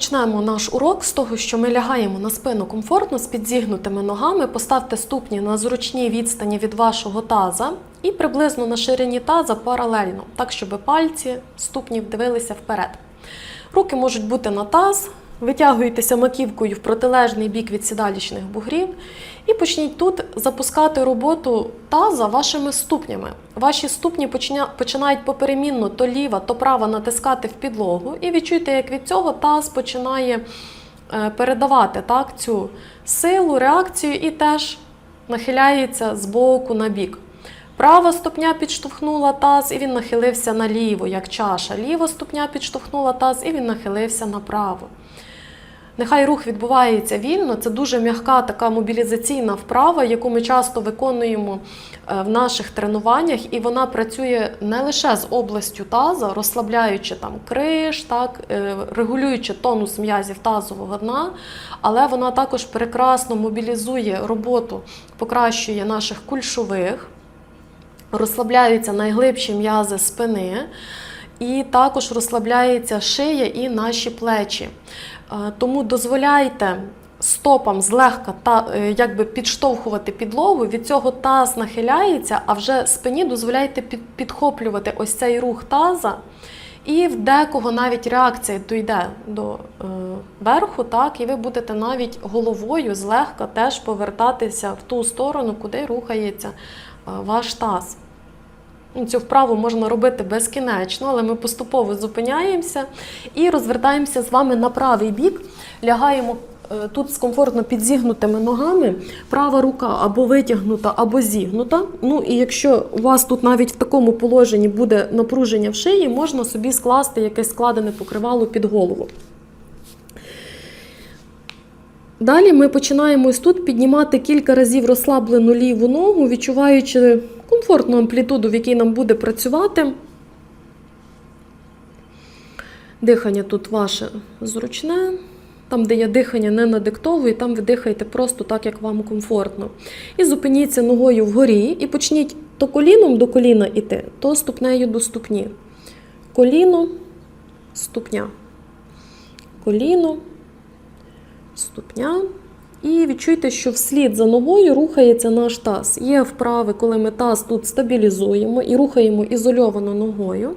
Розпочнемо наш урок з того, що ми лягаємо на спину комфортно з підзігнутими ногами, поставте ступні на зручній відстані від вашого таза і приблизно на ширині таза паралельно, так щоб пальці ступнів дивилися вперед. Руки можуть бути на таз, витягуєтеся маківкою в протилежний бік від сідалічних бугрів і почніть тут запускати роботу таза вашими ступнями. Ваші ступні починають поперемінно то ліва, то права натискати в підлогу, і відчуйте, як від цього таз починає е, передавати так, цю силу, реакцію і теж нахиляється з боку на бік. Права ступня підштовхнула таз, і він нахилився наліво, як чаша. Ліва ступня підштовхнула таз, і він нахилився направо. Нехай рух відбувається вільно, це дуже м'яка така мобілізаційна вправа, яку ми часто виконуємо е, в наших тренуваннях, і вона працює не лише з областю таза, розслабляючи там криш, так, е, регулюючи тонус м'язів тазового дна, але вона також прекрасно мобілізує роботу, покращує наших кульшових, розслабляються найглибші м'язи спини. І також розслабляється шия і наші плечі. Тому дозволяйте стопам злегка та е, якби підштовхувати підлогу. Від цього таз нахиляється, а вже спині дозволяйте підхоплювати ось цей рух таза. І в декого навіть реакція дійде до е, верху, так, і ви будете навіть головою злегка теж повертатися в ту сторону, куди рухається е, ваш таз. Ну, Цю вправу можна робити безкінечно, але ми поступово зупиняємося і розвертаємося з вами на правий бік. Лягаємо е, тут з комфортно підзігнутими ногами. Права рука або витягнута, або зігнута. Ну і якщо у вас тут навіть в такому положенні буде напруження в шиї, можна собі скласти якесь складене покривало під голову. Далі ми починаємо ось тут піднімати кілька разів розслаблену ліву ногу, відчуваючи комфортну амплітуду, в якій нам буде працювати. Дихання тут ваше зручне. Там, де я дихання не надиктовую, там ви дихаєте просто так, як вам комфортно. І зупиніться ногою вгорі і почніть то коліном до коліна йти, то ступнею до ступні. Коліно, ступня. Коліно, ступня. І відчуйте, що вслід за ногою рухається наш таз. Є вправи, коли ми таз тут стабілізуємо і рухаємо ізольовано ногою.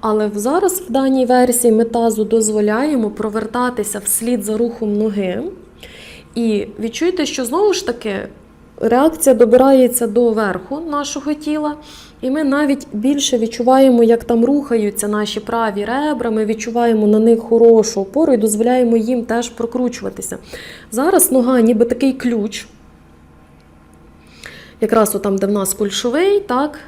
Але зараз в даній версії ми тазу дозволяємо провертатися вслід за рухом ноги. І відчуйте, що знову ж таки реакція добирається до верху нашого тіла, і ми навіть більше відчуваємо, як там рухаються наші праві ребра, ми відчуваємо на них хорошу опору і дозволяємо їм теж прокручуватися. Зараз нога ніби такий ключ, якраз там, де в нас кульшовий, так.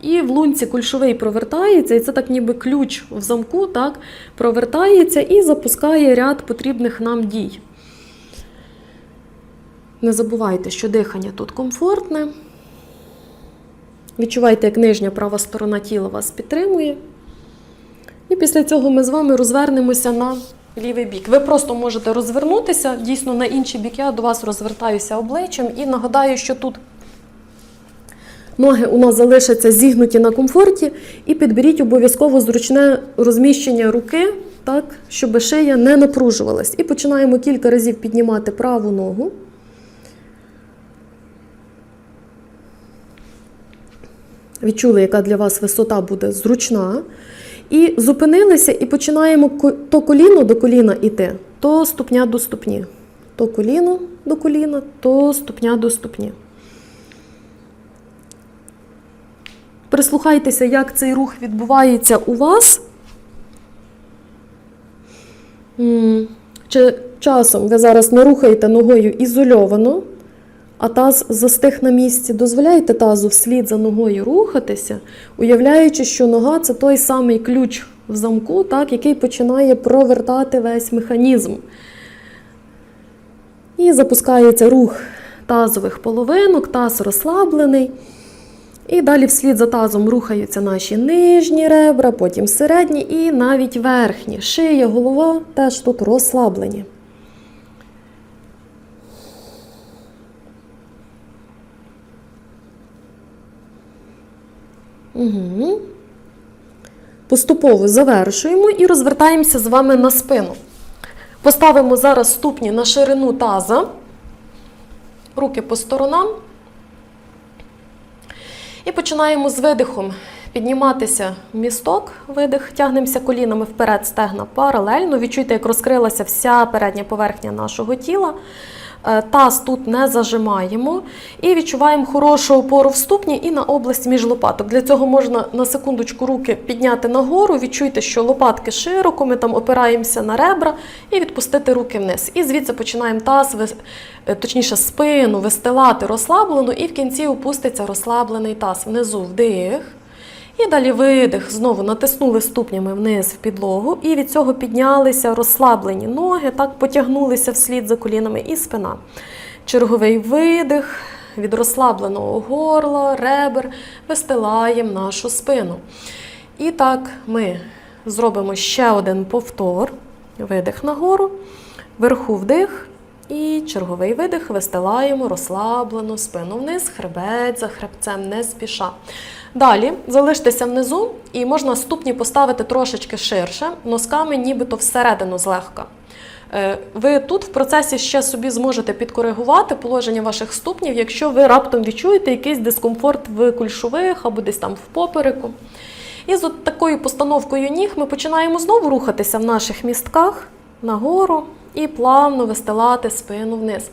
І в лунці кульшовий провертається, і це так ніби ключ в замку, так, провертається і запускає ряд потрібних нам дій. Не забувайте, що дихання тут комфортне. Відчувайте, як нижня права сторона тіла вас підтримує. І після цього ми з вами розвернемося на лівий бік. Ви просто можете розвернутися дійсно на інший бік. Я до вас розвертаюся обличчям і нагадаю, що тут ноги у нас залишаться зігнуті на комфорті, і підберіть обов'язково зручне розміщення руки, так, щоб шия не напружувалась. І починаємо кілька разів піднімати праву ногу. Відчули, яка для вас висота буде зручна. І зупинилися, і починаємо то коліно до коліна йти, то ступня до ступні. То коліно до коліна, то ступня до ступні. Прислухайтеся, як цей рух відбувається у вас. Чи часом ви зараз не рухаєте ногою ізольовано, а таз застиг на місці. Дозволяйте тазу вслід за ногою рухатися, уявляючи, що нога це той самий ключ в замку, так, який починає провертати весь механізм. І запускається рух тазових половинок, таз розслаблений. І далі вслід за тазом рухаються наші нижні ребра, потім середні і навіть верхні. Шия, голова теж тут розслаблені. Угу. Поступово завершуємо і розвертаємося з вами на спину. Поставимо зараз ступні на ширину таза, руки по сторонам. І починаємо з видихом підніматися в місток, видих, тягнемося колінами вперед, стегна паралельно. Відчуйте, як розкрилася вся передня поверхня нашого тіла. Е, Таз тут не зажимаємо і відчуваємо хорошу опору в ступні і на область між лопаток. Для цього можна на секундочку руки підняти нагору, відчуйте, що лопатки широко, ми там опираємося на ребра і відпустити руки вниз. І звідси починаємо таз, е, точніше спину вистилати розслаблено, і в кінці опуститься розслаблений таз. Внизу вдих. І далі видих. Знову натиснули ступнями вниз в підлогу, і від цього піднялися розслаблені ноги, так потягнулися вслід за колінами і спина. Черговий видих від розслабленого горла, ребер, вистилаємо нашу спину. І так ми зробимо ще один повтор. Видих нагору, вверху вдих. І черговий видих вистилаємо розслаблену спину вниз, хребет за хребцем, не спіша. Далі залиштеся внизу і можна ступні поставити трошечки ширше, носками нібито всередину злегка. Е, Ви тут в процесі ще собі зможете підкоригувати положення ваших ступнів, якщо ви раптом відчуєте якийсь дискомфорт в кульшових або десь там в попереку. І з от такою постановкою ніг ми починаємо знову рухатися в наших містках нагору і плавно вистилати спину вниз.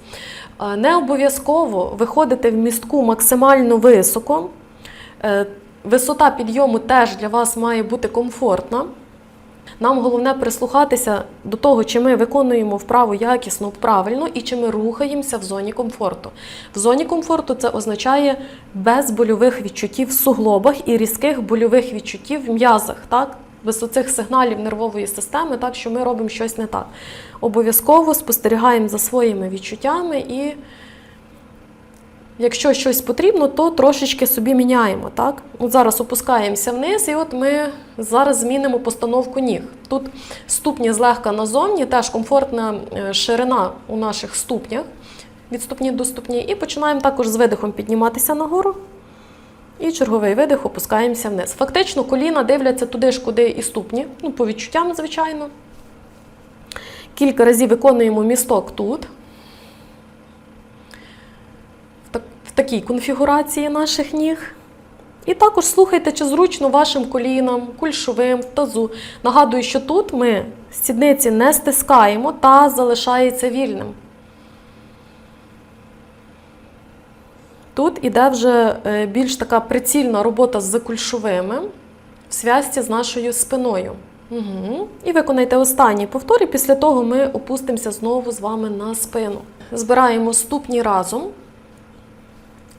Е, Не обов'язково виходити в містку максимально високо. Е, Висота підйому теж для вас має бути комфортна. Нам головне прислухатися до того, чи ми виконуємо вправу якісно, правильно і чи ми рухаємося в зоні комфорту. В зоні комфорту це означає без больових відчуттів в суглобах і різких больових відчуттів в м'язах, так? без оцих сигналів нервової системи, так що ми робимо щось не так. Обов'язково спостерігаємо за своїми відчуттями і Якщо щось потрібно, то трошечки собі міняємо. Так? От зараз опускаємося вниз, і от ми зараз змінимо постановку ніг. Тут ступні злегка назовні, теж комфортна е, ширина у наших ступнях від ступні до ступні. І починаємо також з видихом підніматися нагору. І черговий видих опускаємося вниз. Фактично, коліна дивляться туди ж, куди і ступні, ну, по відчуттям, звичайно. Кілька разів виконуємо місток тут. В такій конфігурації наших ніг. І також слухайте, чи зручно вашим колінам, кульшовим, тазу. Нагадую, що тут ми сідниці не стискаємо, та залишається вільним. Тут іде вже е, більш така прицільна робота з кульшовими в зв'язці з нашою спиною. Угу. І виконайте останній повтор, і після того ми опустимося знову з вами на спину. Збираємо ступні разом.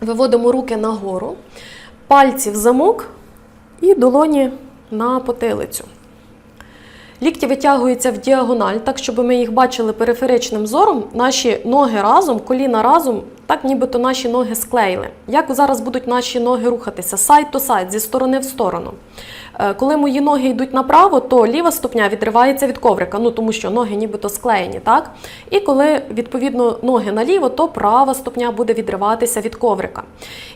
Виводимо руки нагору, пальці в замок і долоні на потилицю. Лікті витягуються в діагональ, так, щоб ми їх бачили периферичним зором. Наші ноги разом, коліна разом, так нібито наші ноги склеїли. Як зараз будуть наші ноги рухатися? сайт то сайт, зі сторони в сторону. Е, Коли мої ноги йдуть направо, то ліва ступня відривається від коврика, ну тому що ноги нібито склеєні, так? І коли відповідно ноги наліво, то права ступня буде відриватися від коврика.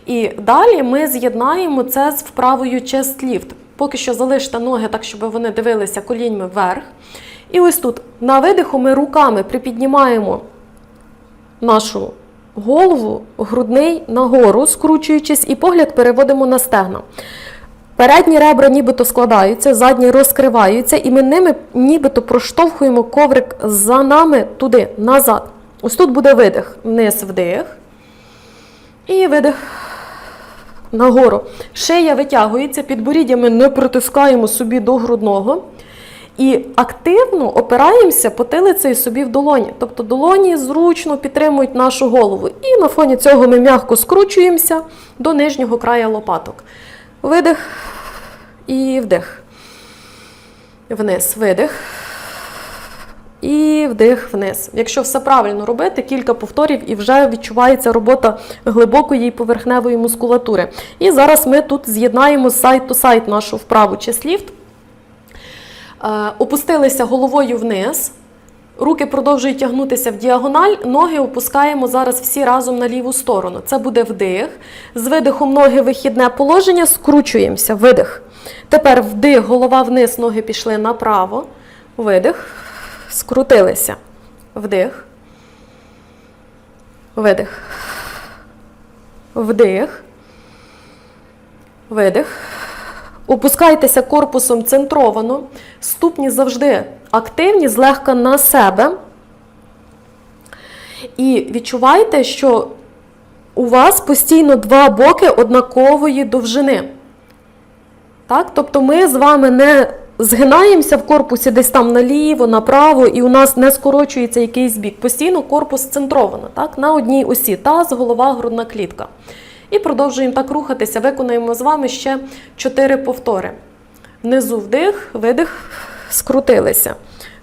І далі ми з'єднаємо це з вправою chest lift. Поки що залиште ноги так, щоб вони дивилися коліньми вверх. І ось тут на видиху ми руками припіднімаємо нашу голову, грудний нагору, скручуючись, і погляд переводимо на стегна. Передні ребра нібито складаються, задні розкриваються, і ми ними нібито проштовхуємо коврик за нами туди, назад. Ось тут буде видих. Вниз вдих. І видих нагору. Шия витягується, підборіддя ми не притискаємо собі до грудного. І активно опираємося потилицею собі в долоні. Тобто долоні зручно підтримують нашу голову. І на фоні цього ми м'яко скручуємося до нижнього краю лопаток. Видих і вдих. Вниз, видих. І вдих вниз. Якщо все правильно робити, кілька повторів і вже відчувається робота глибокої поверхневої мускулатури. І зараз ми тут з'єднаємо сайт-то-сайт нашу вправу числіфт. Е, Опустилися головою вниз. Руки продовжують тягнутися в діагональ, ноги опускаємо зараз всі разом на ліву сторону. Це буде вдих. З видихом ноги вихідне положення, скручуємося. Видих. Тепер вдих, голова вниз, ноги пішли направо. Видих. скрутилися. Вдих. Видих. Вдих. Видих. Опускайтеся корпусом центровано. Ступні завжди активні, злегка на себе. І відчувайте, що у вас постійно два боки однакової довжини. Так? Тобто ми з вами не згинаємося в корпусі десь там наліво, направо, і у нас не скорочується якийсь бік. Постійно корпус центровано, так? на одній осі. Таз, голова, грудна клітка. І продовжуємо так рухатися. Виконаємо з вами ще 4 повтори. Внизу вдих, видих, скрутилися.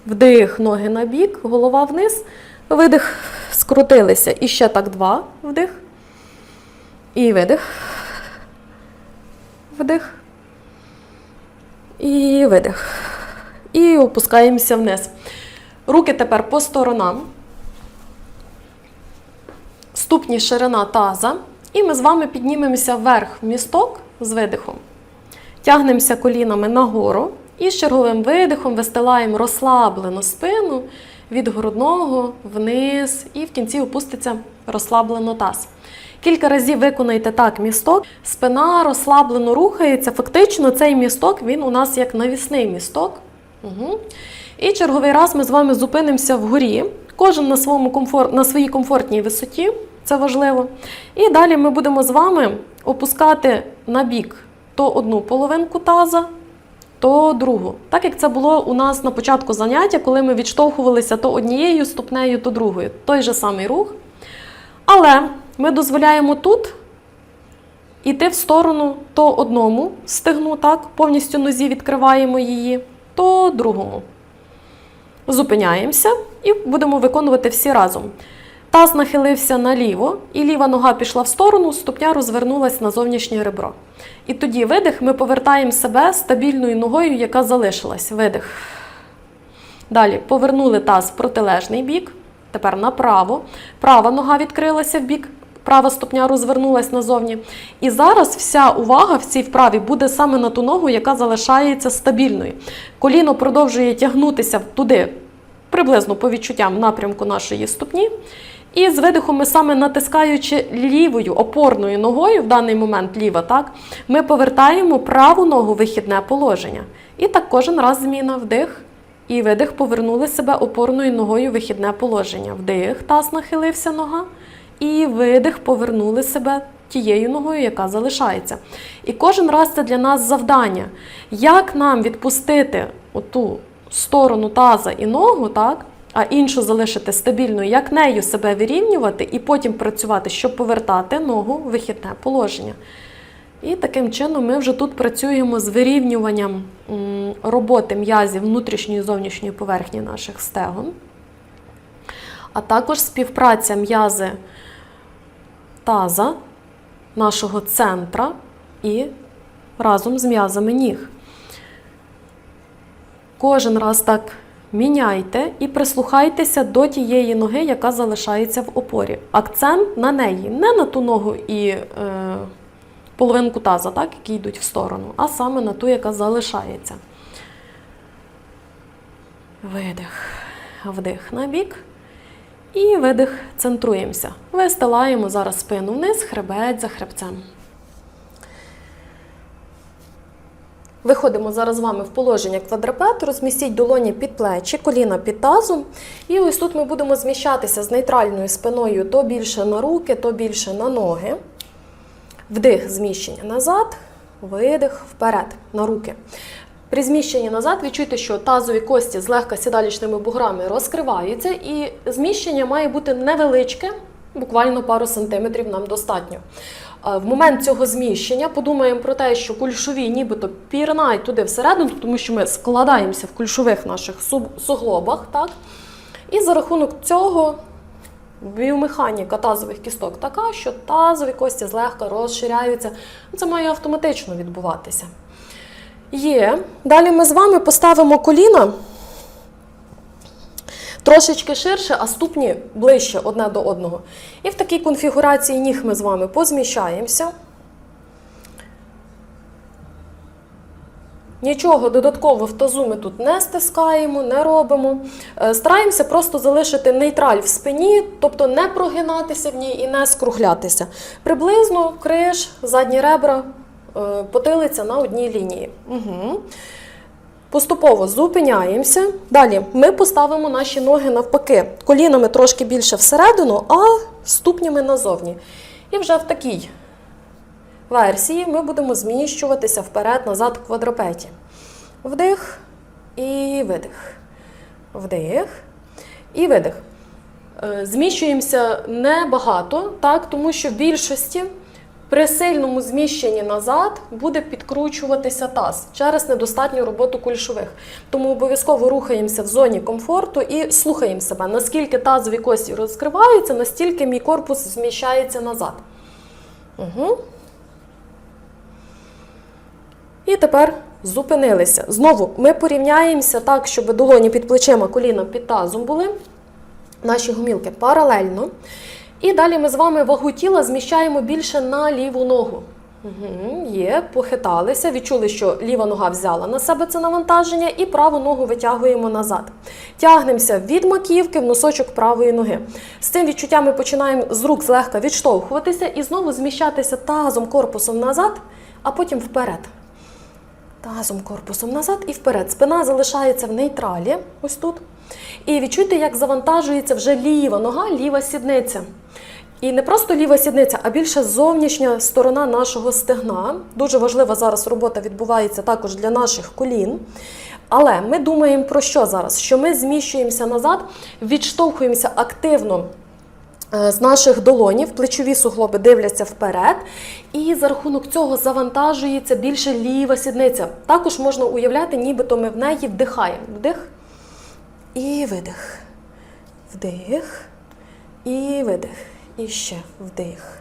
Вдих, ноги на бік, голова вниз, видих, скрутилися. І ще так два. Вдих. І видих. Вдих. І видих. І опускаємося вниз. Руки тепер по сторонам. Ступні ширина таза. І ми з вами піднімемося вверх в місток з видихом. Тягнемося колінами нагору. І з черговим видихом вистилаємо розслаблену спину від грудного вниз, і в кінці опуститься розслаблено таз. Кілька разів виконайте так місток. Спина розслаблено рухається. Фактично, цей місток він у нас як навісний місток. Угу. І черговий раз ми з вами зупинимося вгорі. Кожен на, своєму комфорт, на своїй комфортній висоті, це важливо. І далі ми будемо з вами опускати на бік то одну половинку таза, то другу. Так як це було у нас на початку заняття, коли ми відштовхувалися то однією ступнею, то другою. Той же самий рух. Але ми дозволяємо тут іти в сторону то одному стегну, так, повністю нозі відкриваємо її, то другому. Зупиняємося і будемо виконувати всі разом. Таз нахилився наліво, і ліва нога пішла в сторону, ступня розвернулась на зовнішнє ребро. І тоді видих, ми повертаємо себе стабільною ногою, яка залишилась. Видих. Далі повернули таз в протилежний бік. Тепер направо. Права нога відкрилася в бік, права ступня розвернулась назовні. І зараз вся увага в цій вправі буде саме на ту ногу, яка залишається стабільною. Коліно продовжує тягнутися туди, приблизно по відчуттям напрямку нашої ступні. І з видихом ми саме натискаючи лівою опорною ногою, в даний момент ліва, так, ми повертаємо праву ногу в вихідне положення. І так кожен раз зміна вдих. І видих, повернули себе опорною ногою в вихідне положення. Вдих, таз нахилився нога. І видих, повернули себе тією ногою, яка залишається. І кожен раз це для нас завдання. Як нам відпустити оту сторону таза і ногу, так? А іншу залишити стабільною, як нею себе вирівнювати і потім працювати, щоб повертати ногу в вихідне положення. І таким чином ми вже тут працюємо з вирівнюванням роботи м'язів внутрішньої і зовнішньої поверхні наших стегон, а також співпраця м'язи таза, нашого центра і разом з м'язами ніг. Кожен раз так міняйте і прислухайтеся до тієї ноги, яка залишається в опорі. Акцент на неї, не на ту ногу і е, половинку таза, так, які йдуть в сторону, а саме на ту, яка залишається. Видих, вдих на бік. І видих, центруємося. Вистилаємо зараз спину вниз, хребець за хребцем. Виходимо зараз з вами в положення квадрапет, розмістіть долоні під плечі, коліна під тазом. І ось тут ми будемо зміщатися з нейтральною спиною то більше на руки, то більше на ноги. Вдих, зміщення назад, видих вперед на руки. При зміщенні назад відчуйте, що тазові кості з легко сідалічними буграми розкриваються, і зміщення має бути невеличке, буквально пару сантиметрів нам достатньо. В момент цього зміщення подумаємо про те, що кульшові нібито пірнають туди всередину, тому що ми складаємося в кульшових наших суглобах. Так? І за рахунок цього біомеханіка тазових кісток така, що тазові кості злегка розширяються. Це має автоматично відбуватися. Є. Далі ми з вами поставимо коліна трошечки ширше, а ступні ближче одне до одного. І в такій конфігурації ніг ми з вами позміщаємося. Нічого додатково в тазу ми тут не стискаємо, не робимо. Е, Стараємося просто залишити нейтраль в спині, тобто не прогинатися в ній і не скруглятися. Приблизно криш, задні ребра, е, потилиця на одній лінії. Угу. Поступово зупиняємося. Далі ми поставимо наші ноги навпаки, колінами трошки більше всередину, а ступнями назовні. І вже в такій версії ми будемо зміщуватися вперед-назад в квадропеті. Вдих і видих. Вдих і видих. Е, Зміщуємося небагато, так, тому що в більшості при сильному зміщенні назад буде підкручуватися таз через недостатню роботу кульшових. Тому обов'язково рухаємося в зоні комфорту і слухаємо себе, наскільки тазові кості розкриваються, настільки мій корпус зміщається назад. Угу. І тепер зупинилися. Знову ми порівняємося так, щоб долоні під плечима, коліна під тазом були. Наші гомілки паралельно. І далі ми з вами вагу тіла зміщаємо більше на ліву ногу. Угу, Є, похиталися, відчули, що ліва нога взяла на себе це навантаження, і праву ногу витягуємо назад. Тягнемося від маківки в носочок правої ноги. З цим відчуттям ми починаємо з рук злегка відштовхуватися і знову зміщатися тазом корпусом назад, а потім вперед. Тазом корпусом назад і вперед. Спина залишається в нейтралі, ось тут. І відчуйте, як завантажується вже ліва нога, ліва сідниця. І не просто ліва сідниця, а більше зовнішня сторона нашого стегна. Дуже важлива зараз робота відбувається також для наших колін. Але ми думаємо про що зараз? Що ми зміщуємося назад, відштовхуємося активно з наших долонів, плечові суглоби дивляться вперед, і за рахунок цього завантажується більше ліва сідниця. Також можна уявляти, нібито ми в неї вдихаємо. Вдих і видих. Вдих і видих. І ще вдих.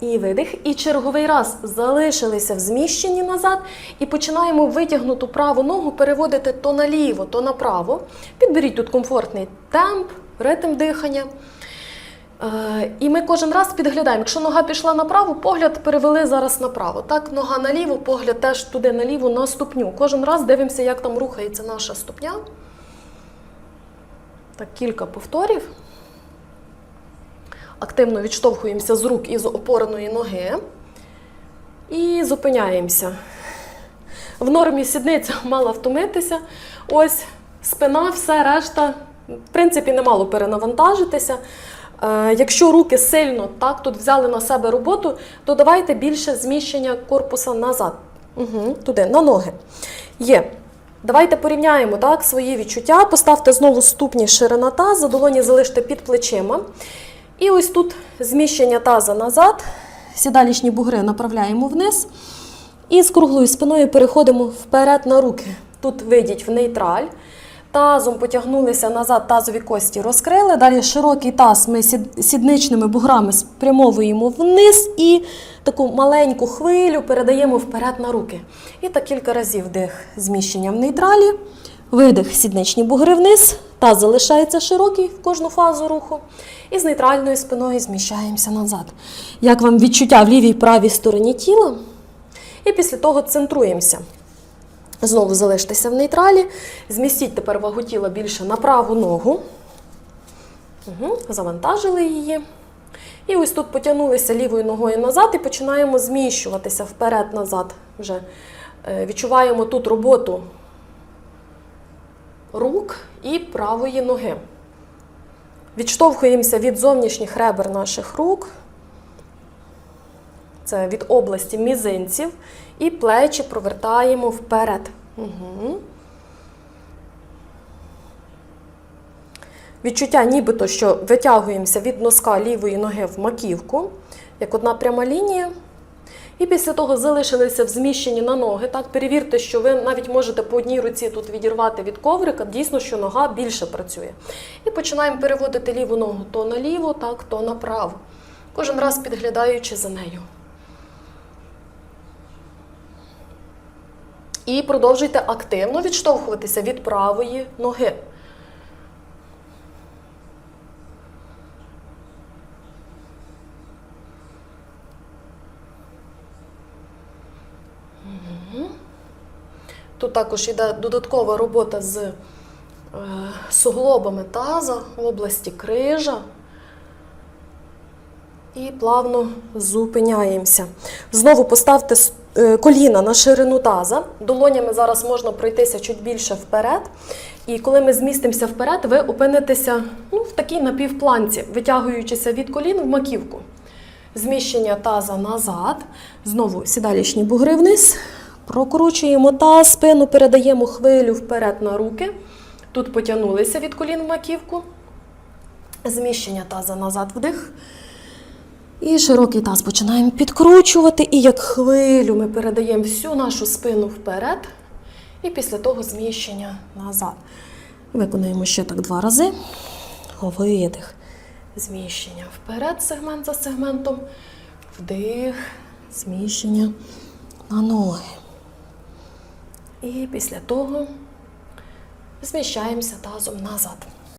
І видих. І черговий раз залишилися в зміщенні назад і починаємо витягнуту праву ногу переводити то наліво, то направо. Підберіть тут комфортний темп, ритм дихання. Е, І ми кожен раз підглядаємо. Якщо нога пішла направо, погляд перевели зараз направо. Так, нога наліво, погляд теж туди наліво на ступню. Кожен раз дивимося, як там рухається наша ступня. Так, кілька повторів. Активно відштовхуємося з рук і з опореної ноги. І зупиняємося. В нормі сідниця мала втомитися. Ось спина, все решта, в принципі, не мало перенавантажитися. Е, Якщо руки сильно так тут взяли на себе роботу, то давайте більше зміщення корпуса назад. Угу, Туди, на ноги. Є. Давайте порівняємо так, свої відчуття. Поставте знову ступні ширина таза, долоні залиште під плечима. І ось тут зміщення таза назад, сідалічні бугри направляємо вниз. І з круглою спиною переходимо вперед на руки. Тут вийдіть в нейтраль. Тазом потягнулися назад, тазові кості розкрили. Далі широкий таз ми сідничними буграми спрямовуємо вниз і таку маленьку хвилю передаємо вперед на руки. І так кілька разів вдих зміщення в нейтралі. Видих, сідничні бугри вниз, таз залишається широкий в кожну фазу руху. І з нейтральною спиною зміщаємося назад. Як вам відчуття в лівій правій стороні тіла? І після того центруємося. Знову залиштеся в нейтралі. Змістіть тепер вагу тіла більше на праву ногу. Угу, завантажили її. І ось тут потягнулися лівою ногою назад і починаємо зміщуватися вперед-назад. Вже е, відчуваємо тут роботу рук і правої ноги. Відштовхуємося від зовнішніх ребер наших рук. Це від області мізинців. І плечі провертаємо вперед. Угу. Відчуття нібито, що витягуємося від носка лівої ноги в маківку, як одна пряма лінія. І після того залишилися в зміщенні на ноги. Так, перевірте, що ви навіть можете по одній руці тут відірвати від коврика, дійсно, що нога більше працює. І починаємо переводити ліву ногу то наліво, так, то направо. Кожен раз підглядаючи за нею. І продовжуйте активно відштовхуватися від правої ноги. Тут також йде додаткова робота з е, суглобами таза в області крижа. І плавно зупиняємося. Знову поставте коліна на ширину таза. Долонями зараз можна пройтися чуть більше вперед. І коли ми змістимося вперед, ви опинитеся ну, в такій напівпланці, витягуючися від колін в маківку. Зміщення таза назад. Знову сідалічні бугри вниз. Прокручуємо таз, спину передаємо хвилю вперед на руки. Тут потягнулися від колін в маківку. Зміщення таза назад вдих. І широкий таз починаємо підкручувати. І як хвилю ми передаємо всю нашу спину вперед. І після того зміщення назад. Виконуємо ще так два рази. Видих. Зміщення вперед, сегмент за сегментом. Вдих, зміщення на ноги. І після того зміщаємося тазом назад.